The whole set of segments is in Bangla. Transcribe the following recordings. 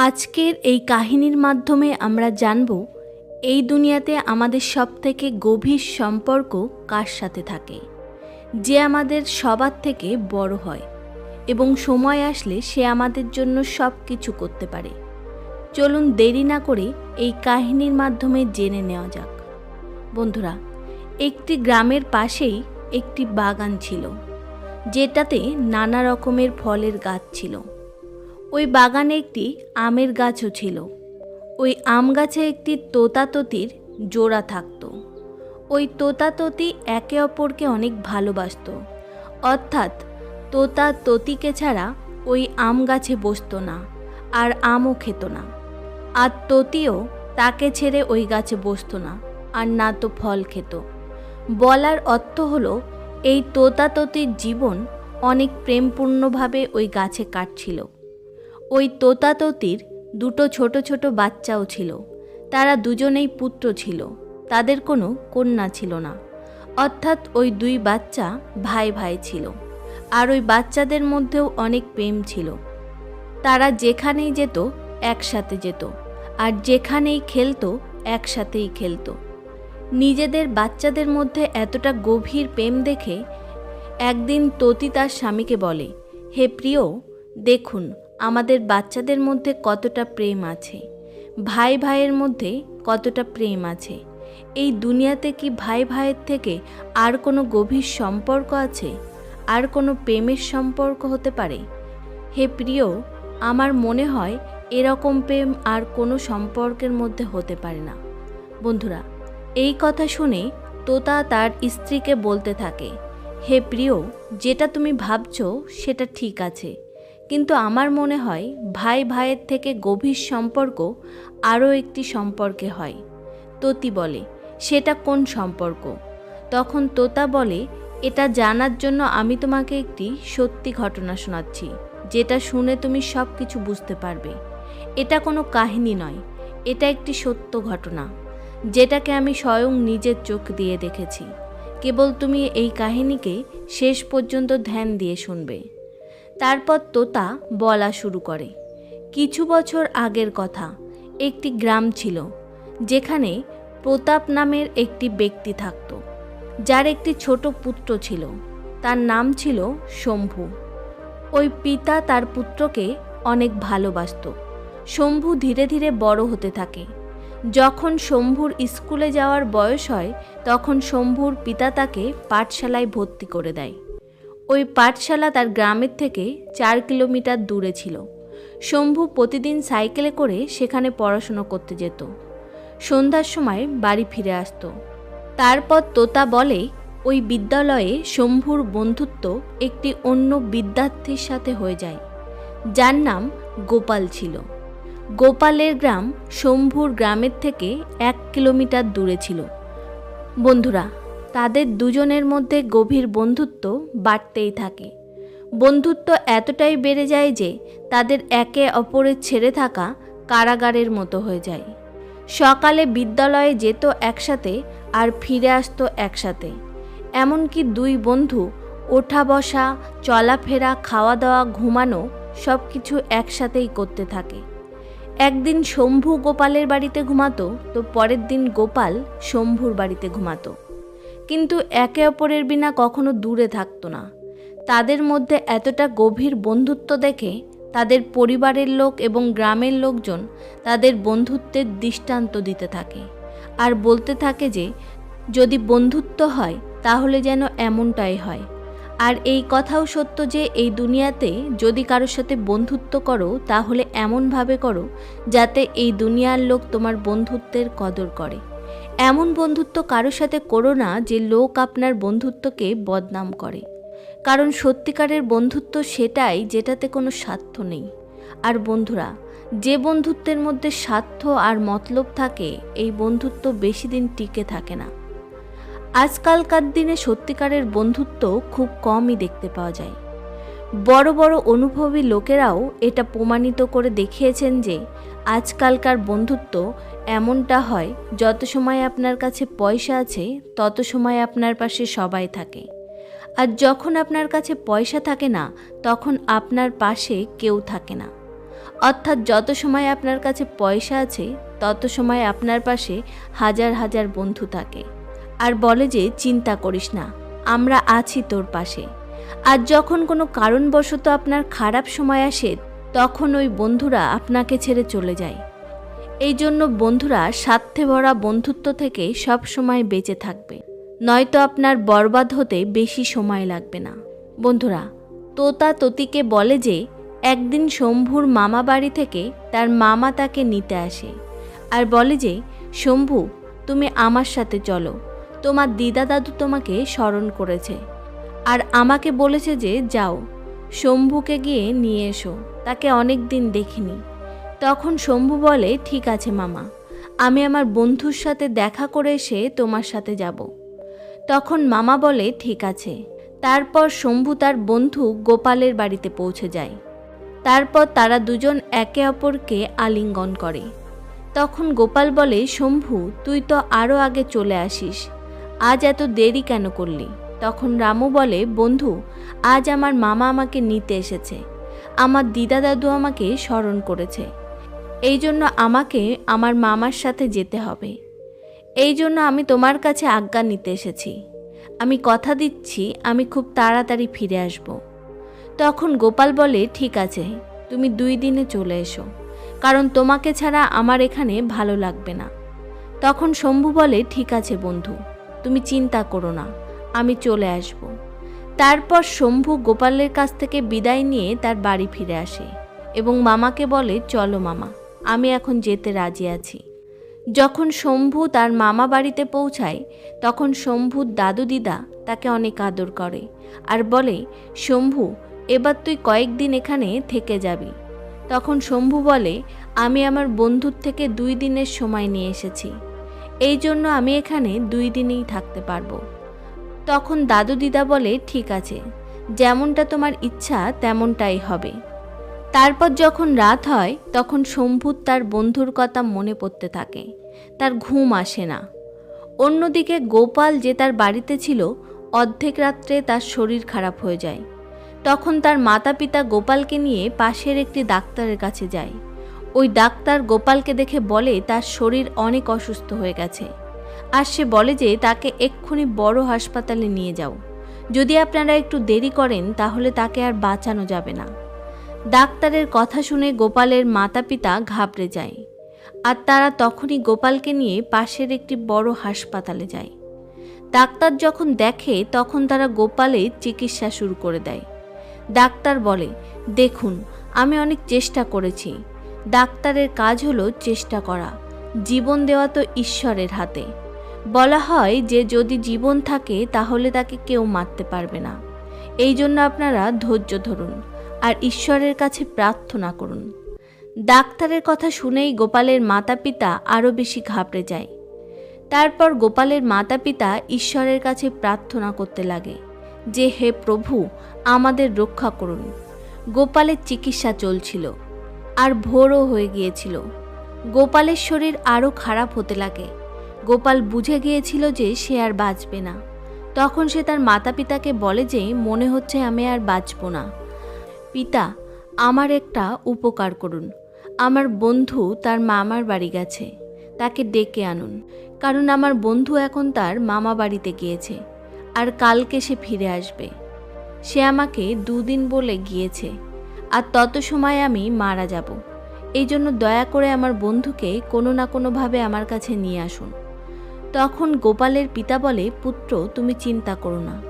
আজকের এই কাহিনীর মাধ্যমে আমরা জানব, এই দুনিয়াতে আমাদের সব থেকে গভীর সম্পর্ক কার সাথে থাকে? যে আমাদের সবার থেকে বড় হয় এবং সময় আসলে সে আমাদের জন্য সব কিছু করতে পারে। চলুন দেরি না করে এই কাহিনীর মাধ্যমে জেনে নেওয়া যাক। বন্ধুরা, একটি গ্রামের পাশেই একটি বাগান ছিল, যেটাতে নানা রকমের ফলের গাছ ছিল। ওই বাগানে একটি আমের গাছও ছিল। ওই আম গাছে একটি তোতাততির জোড়া থাকতো। ওই তোতাততি একে অপরকে অনেক ভালোবাসতো। অর্থাৎ তোতা ততিকে ছাড়া ওই আম গাছে বসতো না, আর আমও খেত না। আর ততিও তাকে ছেড়ে ওই গাছে বসতো না, আর না তো ফল খেত। বলার অর্থ হলো, এই তোতাততির জীবন অনেক প্রেমপূর্ণভাবে ওই গাছে কাটছিল। ওই তোতাততির দুটো ছোট ছোট বাচ্চাও ছিল। তারা দুজনেই পুত্র ছিল, তাদের কোনো কন্যা ছিল না। অর্থাৎ ওই দুই বাচ্চা ভাই ভাই ছিল, আর ওই বাচ্চাদের মধ্যেও অনেক প্রেম ছিল। তারা যেখানেই যেত একসাথে যেত, আর যেখানেই খেলতো একসাথেই খেলতো। নিজেদের বাচ্চাদের মধ্যে এতটা গভীর প্রেম দেখে একদিন ততি তার স্বামীকে বলে, হে প্রিয়, দেখুন আমাদের বাচ্চাদের মধ্যে কতটা প্রেম আছে? ভাই ভাইয়ের মধ্যে কতটা প্রেম আছে? এই দুনিয়াতে কি ভাই ভাইয়ের থেকে আর কোনো গভীর সম্পর্ক আছে? আর কোনো প্রেমের সম্পর্ক হতে পারে? হে প্রিয়, আমার মনে হয় এরকম প্রেম আর কোনো সম্পর্কের মধ্যে হতে পারে না। বন্ধুরা, এই কথা শুনে তোতা তার স্ত্রীকে বলতে থাকে, হে প্রিয়, যেটা তুমি ভাবছ সেটা ঠিক আছে। কিন্তু আমার মনে হয় ভাই ভাইয়ের থেকে গভীর সম্পর্ক আরও একটি সম্পর্কে হয়। ততি বলে, সেটা কোন সম্পর্ক? তখন তোতা বলে, এটা জানার জন্য আমি তোমাকে একটি সত্যি ঘটনা শোনাচ্ছি, যেটা শুনে তুমি সব কিছু বুঝতে পারবে। এটা কোনো কাহিনী নয়, এটা একটি সত্য ঘটনা, যেটাকে আমি স্বয়ং নিজের চোখ দিয়ে দেখেছি। কেবল তুমি এই কাহিনীকে শেষ পর্যন্ত ধ্যান দিয়ে শুনবে। তারপর তোতা বলা শুরু করে। কিছু বছর আগের কথা, একটি গ্রাম ছিল, যেখানে প্রতাপ নামের একটি ব্যক্তি থাকত, যার একটি ছোট পুত্র ছিল, তার নাম ছিল শম্ভু। ওই পিতা তার পুত্রকে অনেক ভালোবাসত। শম্ভু ধীরে ধীরে বড় হতে থাকে। যখন শম্ভুর স্কুলে যাওয়ার বয়স হয়, তখন শম্ভুর পিতা তাকে পাঠশালায় ভর্তি করে দেয়। ওই পাঠশালা তার গ্রামের থেকে চার কিলোমিটার দূরে ছিল। শম্ভু প্রতিদিন সাইকেলে করে সেখানে পড়াশুনো করতে যেত। সন্ধ্যার সময় বাড়ি ফিরে আসতো। তারপর তোতা বলে, ওই বিদ্যালয়ে শম্ভুর বন্ধুত্ব একটি অন্য বিদ্যার্থীর সাথে হয়ে যায়। যার নাম গোপাল ছিল। গোপালের গ্রাম শম্ভুর গ্রামের থেকে এক কিলোমিটার দূরে ছিল। বন্ধুরা তাদের দুজনের মধ্যে গভীর বন্ধুত্ব বাড়তেই থাকে। বন্ধুত্ব এতটাই বেড়ে যায় যে তাদের একে অপরের ছেড়ে থাকা কারাগারের মতো হয়ে যায়। সকালে বিদ্যালয়ে যেত একসাথে আর ফিরে আসতো একসাথে। এমনকি দুই বন্ধু ওঠা বসা, চলাফেরা খাওয়া দাওয়া ঘুমানো সব কিছু একসাথেই করতে থাকে। একদিন শম্ভু গোপালের বাড়িতে ঘুমাতো, তো পরের দিন গোপাল শম্ভুর বাড়িতে ঘুমাতো। কিন্তু একে অপরের বিনা কখনো দূরে থাকতো না। তাদের মধ্যে এতটা গভীর বন্ধুত্ব দেখে তাদের পরিবারের লোক এবং গ্রামের লোকজন তাদের বন্ধুত্বের দৃষ্টান্ত দিতে থাকে আর বলতে থাকে যে, যদি বন্ধুত্ব হয়, তাহলে যেন এমনটাই হয়। আর এই কথাও সত্য যে, এই দুনিয়াতে যদি কারোর সাথে বন্ধুত্ব করো, তাহলে এমনভাবে করো, যাতে এই দুনিয়ার লোক তোমার বন্ধুত্বের কদর করে। এমন বন্ধুত্ব কারোর সাথে করো না যে লোক আপনার বন্ধুত্বকে বদনাম করে। কারণ সত্যিকারের বন্ধুত্ব সেটাই যেটাতে কোনো স্বার্থ নেই। আর বন্ধুরা, যে বন্ধুত্বের মধ্যে স্বার্থ আর মতলব থাকে, এই বন্ধুত্ব বেশি দিন টিকে থাকে না। আজকালকার দিনে সত্যিকারের বন্ধুত্ব খুব কমই দেখতে পাওয়া যায়। বড় বড় অনুভবী লোকেরাও এটা প্রমাণিত করে দেখিয়েছেন যে আজকালকার বন্ধুত্ব এমনটা হয়, যত সময় আপনার কাছে পয়সা আছে, তত সময় আপনার পাশে সবাই থাকে। আর যখন আপনার কাছে পয়সা থাকে না, তখন আপনার পাশে কেউ থাকে না। অর্থাৎ যত সময় আপনার কাছে পয়সা আছে, তত সময় আপনার পাশে হাজার হাজার বন্ধু থাকে। আর বলে যে, চিন্তা করিস না, আমরা আছি তোর পাশে। আর যখন কোনো কারণবশত আপনার খারাপ সময় আসে তখন ওই বন্ধুরা আপনাকে ছেড়ে চলে যায়। এই জন্য বন্ধুরা স্বার্থে ভরা বন্ধুত্ব থেকে সব সময় বেঁচে থাকবে। নয়তো আপনার বরবাদ হতে বেশি সময় লাগবে না। বন্ধুরা, তোতা ততিকে বলে যে, একদিন শম্ভুর মামা বাড়ি থেকে তার মামা তাকে নিতে আসে আর বলে যে, শম্ভু, তুমি আমার সাথে চলো। তোমার দিদা দাদু তোমাকে স্মরণ করেছে আর আমাকে বলেছে যে, যাও। শম্ভুকে গিয়ে নিয়ে এসো, তাকে অনেক দিন দেখিনি। তখন শম্ভু বলে, ঠিক আছে মামা, আমি আমার বন্ধুর সাথে দেখা করে এসে তোমার সাথে যাব। তখন মামা বলে, ঠিক আছে। তারপর শম্ভু তার বন্ধু গোপালের বাড়িতে পৌঁছে যায়। তারপর তারা দুজন একে অপরকে আলিঙ্গন করে। তখন গোপাল বলে, শম্ভু, তুই তো আরও আগে চলে আসিস, আজ এত দেরি কেন করলি? তখন রামু বলে, বন্ধু, আজ আমার মামা আমাকে নিতে এসেছে। আমার দিদা দাদু আমাকে স্মরণ করেছে। এই জন্য আমাকে আমার মামার সাথে যেতে হবে। এই জন্য আমি তোমার কাছে আজ্ঞা নিতে এসেছি। আমি কথা দিচ্ছি, আমি খুব তাড়াতাড়ি ফিরে আসব। তখন গোপাল বলে, ঠিক আছে, তুমি দুই দিনে চলে এসো। কারণ তোমাকে ছাড়া আমার এখানে ভালো লাগবে না। তখন শম্ভু বলে, ঠিক আছে বন্ধু, তুমি চিন্তা করো না। আমি চলে আসব। তারপর শম্ভু গোপালের কাছ থেকে বিদায় নিয়ে তার বাড়ি ফিরে আসে এবং মামাকে বলে, চলো মামা, আমি এখন যেতে রাজি আছি। যখন শম্ভু তার মামা বাড়িতে পৌঁছায়, তখন শম্ভুর দাদু দিদা তাকে অনেক আদর করে আর বলে, শম্ভু, এবার তুই কয়েকদিন এখানে থেকে যাবি। তখন শম্ভু বলে, আমি আমার বন্ধুর থেকে দুই দিনের সময় নিয়ে এসেছি। এই জন্য আমি এখানে দুই দিনেই থাকতে পারব। তখন দাদু দিদা বলে, ঠিক আছে, যেমনটা তোমার ইচ্ছা তেমনটাই হবে। তারপর যখন রাত হয়, তখন শম্ভুর তার বন্ধুর কথা মনে পড়তে থাকে। তার ঘুম আসে না। অন্যদিকে গোপাল যে তার বাড়িতে ছিল, অর্ধেক রাত্রে তার শরীর খারাপ হয়ে যায়। তখন তার মাতা পিতা গোপালকে নিয়ে পাশের একটি ডাক্তারের কাছে যায়। ওই ডাক্তার গোপালকে দেখে বলে, তার শরীর অনেক অসুস্থ হয়ে গেছে। আর সে বলে যে, তাকে এক্ষুনি বড় হাসপাতালে নিয়ে যাও। যদি আপনারা একটু দেরি করেন, তাহলে তাকে আর বাঁচানো যাবে না। ডাক্তারের কথা শুনে গোপালের মাতা পিতা ঘাবড়ে যায়। আর তারা তখনই গোপালকে নিয়ে পাশের একটি বড় হাসপাতালে যায়। ডাক্তার যখন দেখে, তখন তারা গোপালের চিকিৎসা শুরু করে দেয়। ডাক্তার বলে, দেখুন, আমি অনেক চেষ্টা করেছি। ডাক্তারের কাজ হলো চেষ্টা করা। জীবন দেওয়া তো ঈশ্বরের হাতে। বলা হয় যে যদি জীবন থাকে, তাহলে তাকে কেউ মারতে পারবে না। এই জন্য আপনারা ধৈর্য ধরুন আর ঈশ্বরের কাছে প্রার্থনা করুন। ডাক্তারের কথা শুনেই গোপালের মাতা পিতা আরও বেশি ঘাবড়ে যায়। তারপর গোপালের মাতা পিতা ঈশ্বরের কাছে প্রার্থনা করতে লাগে যে, হে প্রভু, আমাদের রক্ষা করুন। গোপালের চিকিৎসা চলছিল আর ভোরও হয়ে গিয়েছিল। গোপালের শরীর আরও খারাপ হতে লাগে। গোপাল বুঝে গিয়েছিল যে সে আর বাঁচবে না। তখন সে তার মাতা পিতাকে বলে যে, মনে হচ্ছে আমি আর বাঁচব না। পিতা, আমার একটা উপকার করুন। আমার বন্ধু তার মামার বাড়ি গেছে। তাকে ডেকে আনুন। কারণ আমার বন্ধু এখন তার মামা বাড়িতে গিয়েছে। আর কালকে সে ফিরে আসবে। সে আমাকে দুদিন বলে গিয়েছে। আর তত সময় আমি মারা যাব। এই জন্য দয়া করে আমার বন্ধুকে কোনো না কোনোভাবে আমার কাছে নিয়ে আসুন। তখন গোপালের পিতা বলে, পুত্র, তুমি চিন্তা করো না।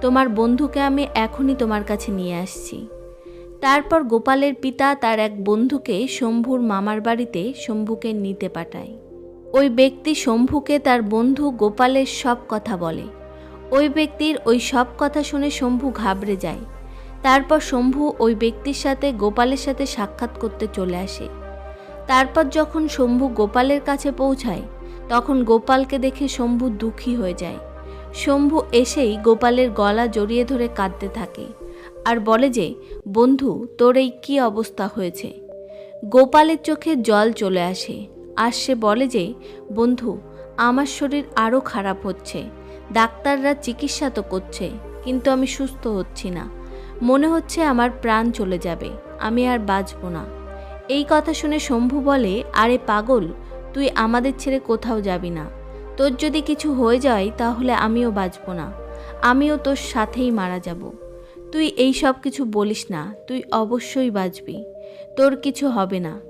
তোমার বন্ধুকে আমি এখনই তোমার কাছে নিয়ে আসছি। তারপর গোপালের পিতা তার এক বন্ধুকে শম্ভুর মামার বাড়িতে শম্ভুকে নিতে পাঠায়। ওই ব্যক্তি শম্ভুকে তার বন্ধু গোপালের সব কথা বলে। ওই ব্যক্তির ওই সব কথা শুনে শম্ভু ঘাবড়ে যায়। তারপর শম্ভু ওই ব্যক্তির সাথে গোপালের সাথে সাক্ষাৎ করতে চলে আসে। তারপর যখন শম্ভু গোপালের কাছে পৌঁছায়, তখন গোপালকে দেখে শম্ভু দুঃখী হয়ে যায়। শম্ভু এসেই গোপালের গলা জড়িয়ে ধরে কাঁদতে থাকে আর বলে যে, বন্ধু, তোর এই কী অবস্থা হয়েছে? গোপালের চোখে জল চলে আসে আর সে বলে যে, বন্ধু, আমার শরীর আরও খারাপ হচ্ছে। ডাক্তাররা চিকিৎসা তো করছে, কিন্তু আমি সুস্থ হচ্ছি না। মনে হচ্ছে আমার প্রাণ চলে যাবে, আমি আর বাঁচব না। এই কথা শুনে শম্ভু বলে, আরে পাগল, তুই আমাদের ছেড়ে কোথাও যাবি না। তোর যদি কিছু হয়ে যায়, তাহলে আমিও বাঁচব না। আমিও তোর সাথেই মারা যাব। তুই এই সব কিছু বলিস না, তুই অবশ্যই বাঁচবি। তোর কিছু হবে না।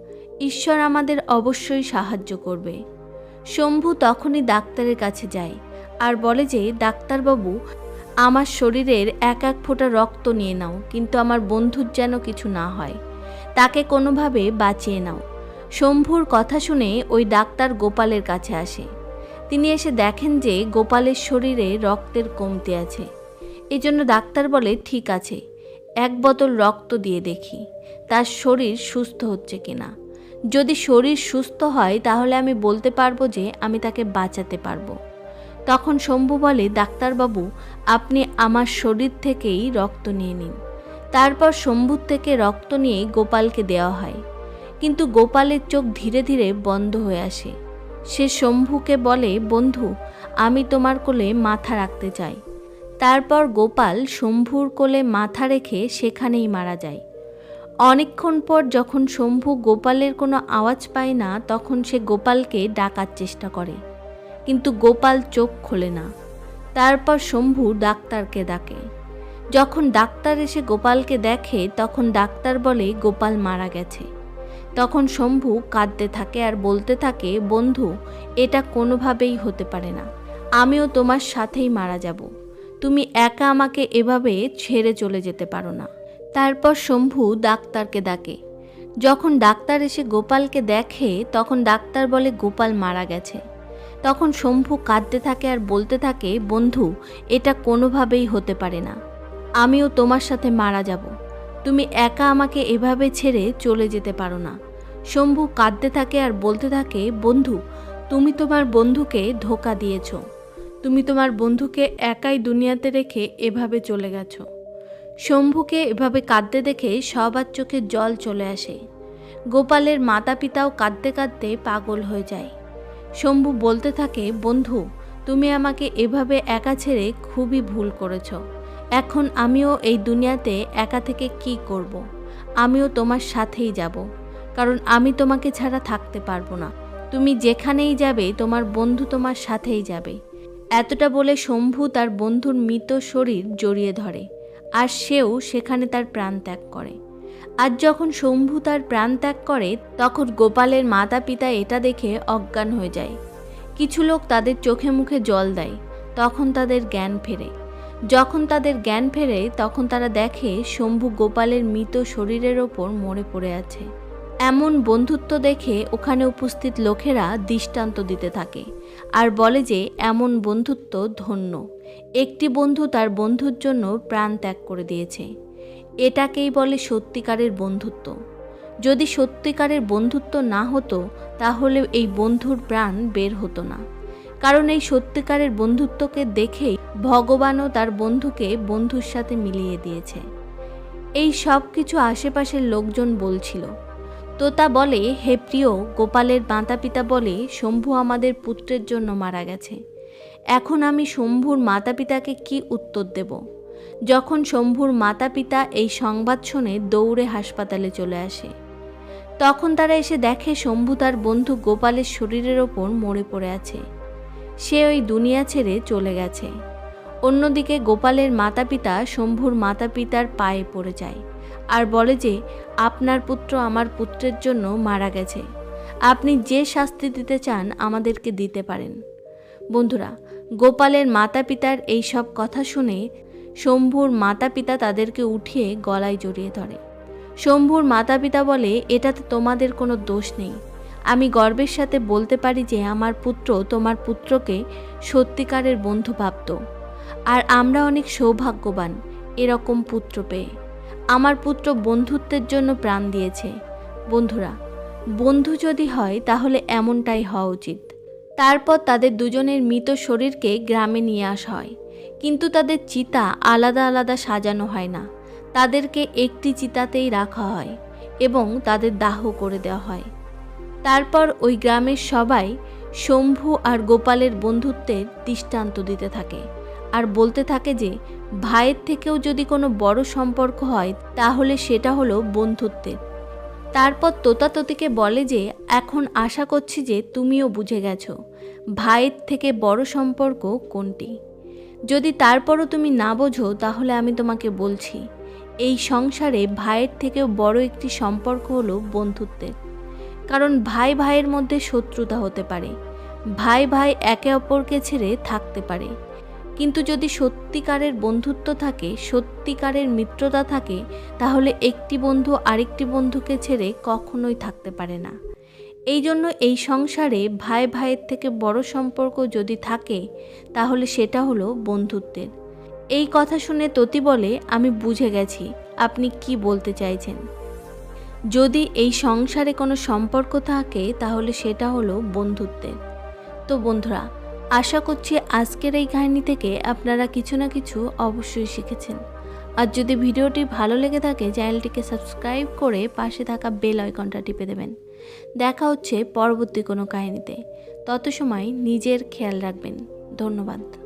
ঈশ্বর আমাদের অবশ্যই সাহায্য করবে। শম্ভু তখনই ডাক্তারের কাছে যায় আর বলে যে, ডাক্তারবাবু আমার শরীরের এক এক ফোঁটা রক্ত নিয়ে নাও, কিন্তু আমার বন্ধুর যেন কিছু না হয়। তাকে কোনোভাবে বাঁচিয়ে নাও। শম্ভুর কথা শুনে ওই ডাক্তার গোপালের কাছে আসে। তিনি এসে দেখেন যে গোপালের শরীরে রক্তের কমতি আছে। এই জন্য ডাক্তার বলে, ঠিক আছে, এক বোতল রক্ত দিয়ে দেখি, তার শরীর সুস্থ হচ্ছে কিনা। যদি শরীর সুস্থ হয়, তাহলে আমি বলতে পারব যে আমি তাকে বাঁচাতে পারব। তখন শম্ভু বলে, ডাক্তারবাবু, আপনি আমার শরীর থেকেই রক্ত নিয়ে নিন। তারপর শম্ভুর থেকে রক্ত নিয়ে গোপালকে দেওয়া হয়। কিন্তু গোপালের চোখ ধীরে ধীরে বন্ধ হয়ে আসে। সে শম্ভুকে বলে, বন্ধু, আমি তোমার কোলে মাথা রাখতে চাই। তারপর গোপাল শম্ভুর কোলে মাথা রেখে সেখানেই মারা যায়। অনেকক্ষণ পর যখন শম্ভু গোপালের কোনো আওয়াজ পায় না, তখন সে গোপালকে ডাকার চেষ্টা করে। কিন্তু গোপাল চোখ খোলে না। তারপর শম্ভু ডাক্তারকে ডাকে। যখন ডাক্তার এসে গোপালকে দেখে, তখন ডাক্তার বলে, গোপাল মারা গেছে। তখন শম্ভু কাঁদতে থাকে আর বলতে থাকে, বন্ধু, এটা কোনোভাবেই হতে পারে না। আমিও তোমার সাথেই মারা যাব। তুমি একা আমাকে এভাবে ছেড়ে চলে যেতে পারো না। তারপর শম্ভু ডাক্তারকে ডাকে। যখন ডাক্তার এসে গোপালকে দেখে, তখন ডাক্তার বলে, গোপাল মারা গেছে। তখন শম্ভু কাঁদতে থাকে আর বলতে থাকে, বন্ধু, এটা কোনোভাবেই হতে পারে না। আমিও তোমার সাথে মারা যাব। তুমি একা আমাকে এভাবে ছেড়ে চলে যেতে পারো না। শম্ভু কাঁদতে থাকে আর বলতে থাকে, বন্ধু, তুমি তোমার বন্ধুকে ধোকা দিয়েছ। তুমি তোমার বন্ধুকে একাই দুনিয়াতে রেখে এভাবে চলে গেছো। শম্ভুকে এভাবে কাঁদতে দেখে সবার চোখে জল চলে আসে। গোপালের মাতা পিতাও কাঁদতে কাঁদতে পাগল হয়ে যায়। শম্ভু বলতে থাকে, বন্ধু, তুমি আমাকে এভাবে একা ছেড়ে খুবই ভুল করেছ। এখন আমিও এই দুনিয়াতে একা থেকে কি করব। আমিও তোমার সাথেই যাব। কারণ আমি তোমাকে ছাড়া থাকতে পারব না। তুমি যেখানেই যাবে, তোমার বন্ধু তোমার সাথেই যাবে। এতটা বলে শম্ভু তার বন্ধুর মৃত শরীর জড়িয়ে ধরে। আর সেও সেখানে তার প্রাণ ত্যাগ করে। আর যখন শম্ভু তার প্রাণ ত্যাগ করে, তখন গোপালের মাতা পিতা এটা দেখে অজ্ঞান হয়ে যায়। কিছু লোক তাদের চোখে মুখে জল দেয়, তখন তাদের জ্ঞান ফেরে। যখন তাদের জ্ঞান ফেরে, তখন তারা দেখে শম্ভু গোপালের মৃত শরীরের ওপর মরে পড়ে আছে। এমন বন্ধুত্ব দেখে ওখানে উপস্থিত লোকেরা দৃষ্টান্ত দিতে থাকে আর বলে যে, এমন বন্ধুত্ব ধন্য। একটি বন্ধু তার বন্ধুর জন্য প্রাণ ত্যাগ করে দিয়েছে। এটাকেই বলে সত্যিকারের বন্ধুত্ব। যদি সত্যিকারের বন্ধুত্ব না হতো, তাহলে এই বন্ধুর প্রাণ বের হতো না। কারণ এই সত্যিকারের বন্ধুত্বকে দেখেই ভগবানও তার বন্ধুকে বন্ধুর সাথে মিলিয়ে দিয়েছে। এই সব কিছু আশেপাশের লোকজন বলছিল। তোতা বলে, হে প্রিয়, গোপালের মাতা পিতা বলে শম্ভু আমাদের পুত্রের জন্য মারা গেছে। এখন আমি শম্ভুর মাতা পিতাকে কি উত্তর দেব? যখন শম্ভুর মাতা পিতা এই সংবাদ শুনে দৌড়ে হাসপাতালে চলে আসে। তখন তারা এসে দেখে শম্ভু তার বন্ধু গোপালের শরীরের ওপর মরে পড়ে আছে। সে ওই দুনিয়া ছেড়ে চলে গেছে। অন্যদিকে গোপালের মাতা পিতা শম্ভুর মাতা পিতার পায়ে পড়ে যায় আর বলে যে, আপনার পুত্র আমার পুত্রের জন্য মারা গেছে। আপনি যে শাস্তি দিতে চান আমাদেরকে দিতে পারেন। বন্ধুরা, গোপালের মাতা পিতার এই সব কথা শুনে শম্ভুর মাতা পিতা তাদেরকে উঠিয়ে গলায় জড়িয়ে ধরে। শম্ভুর মাতা পিতা বলে, এটাতে তোমাদের কোনো দোষ নেই। আমি গর্বের সাথে বলতে পারি যে, আমার পুত্র তোমার পুত্রকে সত্যিকারের বন্ধু ভাবত। আর আমরা অনেক সৌভাগ্যবান এরকম পুত্র পেয়ে। আমার পুত্র বন্ধুত্বের জন্য প্রাণ দিয়েছে। বন্ধুরা, বন্ধু যদি হয়, তাহলে এমনটাই হওয়া উচিত। তারপর তাদের দুজনের মৃত শরীরকে গ্রামে নিয়ে আসা হয়। কিন্তু তাদের চিতা আলাদা আলাদা সাজানো হয় না। তাদেরকে একটি চিতাতেই রাখা হয় এবং তাদের দাহ করে দেওয়া হয়। তারপর ওই গ্রামের সবাই শম্ভু আর গোপালের বন্ধুত্বের দৃষ্টান্ত দিতে থাকে আর বলতে থাকে যে, ভাইয়ের থেকেও যদি কোনো বড় সম্পর্ক হয়, তাহলে সেটা হলো বন্ধুত্বের। তারপর তোতাততিকে বলে যে, এখন আশা করছি যে তুমিও বুঝে গেছো, ভাইয়ের থেকে বড় সম্পর্ক কোনটি? যদি তারপরও তুমি না বোঝো, তাহলে আমি তোমাকে বলছি, এই সংসারে ভাইয়ের থেকেও বড় একটি সম্পর্ক হলো বন্ধুত্বের। কারণ ভাই ভাইয়ের মধ্যে শত্রুতা হতে পারে, ভাই ভাই একে অপরকে ছেড়ে থাকতে পারে। কিন্তু যদি সত্যিকারের বন্ধুত্ব থাকে, সত্যিকারের মিত্রতা থাকে, তাহলে একটি বন্ধু আরেকটি বন্ধুকে ছেড়ে কখনোই থাকতে পারে না। এই জন্য এই সংসারে ভাই ভাইয়ের থেকে বড় সম্পর্ক যদি থাকে, তাহলে সেটা হলো বন্ধুত্বের। এই কথা শুনে ততি বলে, আমি বুঝে গেছি, আপনি কি বলতে চাইছেন? যদি এই সংসারে কোনো সম্পর্ক থাকে, তাহলে সেটা হলো বন্ধুত্বের। তো বন্ধুরা, আশা করছি আজকের এই কাহিনী থেকে আপনারা কিছু না কিছু অবশ্যই শিখেছেন। আর যদি ভিডিওটি ভালো লেগে থাকে, চ্যানেলটিকে সাবস্ক্রাইব করে পাশে থাকা বেল আইকনটা টিপে দেবেন। দেখা হচ্ছে পরবর্তী কোনো কাহিনীতে। তত সময় নিজের খেয়াল রাখবেন। ধন্যবাদ।